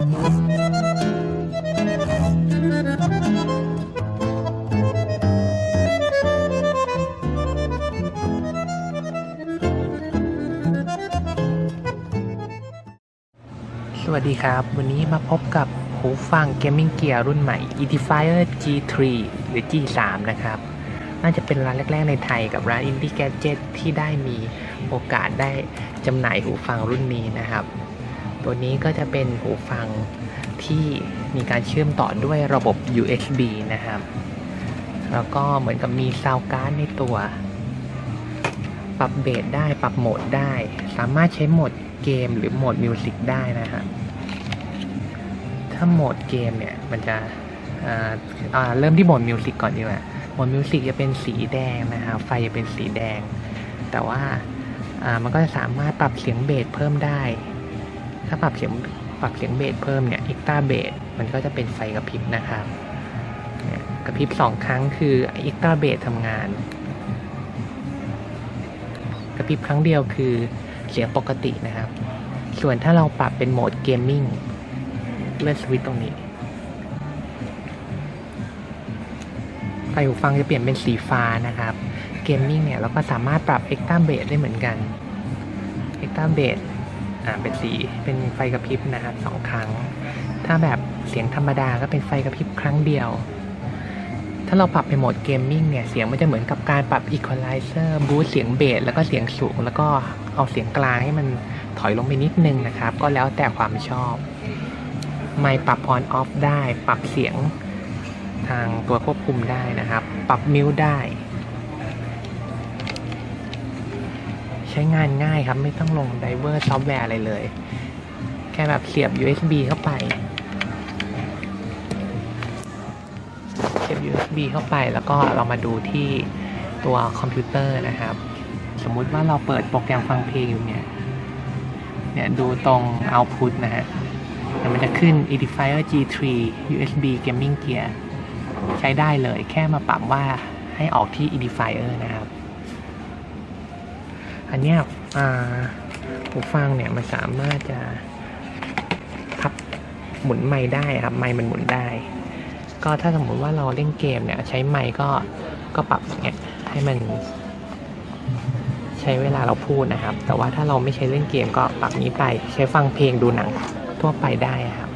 สวัสดีครับ วันนี้มาพบกับหูฟัง Gaming Gear รุ่นใหม่ Edifier G3 หรือ G3 นะครับ น่าจะเป็นร้านแรก ๆ ในไทยกับร้าน Indie Gadget ที่ได้มีโอกาสได้จำหน่ายหูฟังรุ่นนี้นะครับ ตัวนี้ก็จะเป็นหูฟังที่มีการเชื่อมต่อด้วยระบบ USB นะครับ แล้วก็เหมือนกับมีซาวการ์ดในตัว ปรับเบสได้ปรับโหมดได้ สามารถใช้โหมดเกมหรือโหมดมิวสิกได้นะฮะถ้าโหมดเกมเนี่ย มันจะเริ่มที่โหมดมิวสิกก่อนดีกว่าโหมดมิวสิกจะเป็นสีแดงนะครับไฟจะเป็นสีแดง แต่ว่ามันก็จะสามารถปรับเสียงเบสเพิ่มได้ ถ้าปรับเสียงปรับเสียงเบสเพิ่มเนี่ยอิกตาเบสมันก็จะเป็นไฟกระพริบนะครับเนี่ยกระพริบสองครั้งคืออิกตาเบสทำงาน กระพริบครั้งเดียวคือเสียงปกตินะครับ ส่วนถ้าเราปรับเป็นโหมดเกมมิ่งเลื่อนสวิตช์ตรงนี้ ไฟหูฟังจะเปลี่ยนเป็นสีฟ้านะครับ เกมมิ่งเนี่ยเราก็สามารถปรับเอ็กตาเบสได้เหมือนกันเอ็กตาเบส อ่าเป็นสีเป็นไฟกระพริบนะครับสองครั้ง ถ้าแบบเสียงธรรมดาก็เป็นไฟกระพริบครั้งเดียว ถ้าเราปรับเป็นโหมดเกมมิ่งเนี่ยเสียงมันจะเหมือนกับการปรับอีควอไลเซอร์บูสเสียงเบสแล้วก็เสียงสูง แล้วก็เอาเสียงกลางให้มันถอยลงไปนิดนึงนะครับ ก็แล้วแต่ความชอบไมค์ปรับออนออฟได้ ปรับเสียงทางตัวควบคุมได้นะครับ ปรับมิวได้ ช้งานง่ายครับ ไม่ต้องลงไดเวอร์ซอฟต์แวร์อะไรเลย แค่แบบเสียบ USB เข้าไป เสียบ USB เข้าไปแล้วก็เรามาดูที่ตัวคอมพิวเตอร์นะครับ สมมุติว่าเราเปิดโปรแกรมฟังเพลงอยู่เนี่ย เนี่ยดูตรง Output นะฮะเดี๋ยวมันจะขึ้น Edifier G3 USB Gaming Gear ใช้ได้เลย แค่มาปรับว่าให้ออกที่ Edifier นะครับ อันเนี้ยอ่าหูฟังเนี่ยมันสามารถจะพับหมุนไม้ได้ครับไม้มันหมุนได้ ก็ถ้าสมมุติว่าเราเล่นเกมเนี่ย ใช้ไมค์ก็ก็ปรับเนี่ยให้มัน ใช้เวลาเราพูดนะครับ แต่ว่าถ้าเราไม่ใช้เล่นเกมก็ปรับนี้ไปใช้ฟังเพลงดูหนังทั่วไปได้ครับ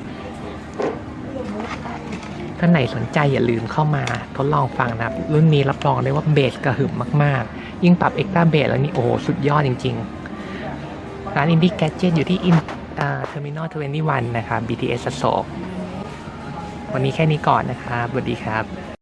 ท่านไหนสนใจอย่าลืมเข้ามาทดลองฟังนะครับ รุ่นนี้รับรองได้ว่าเบสกระหึ่มมากๆ ยิ่งปรับเอ็กต้าเบสแล้วนี่โอ้สุดยอดจริงๆ ร้านอินดี้แกจิตอยู่ที่อินเทอ่า Terminal 21นะครับ BTS อโศกวันนี้แค่นี้ก่อนนะครับสวัสดีครับ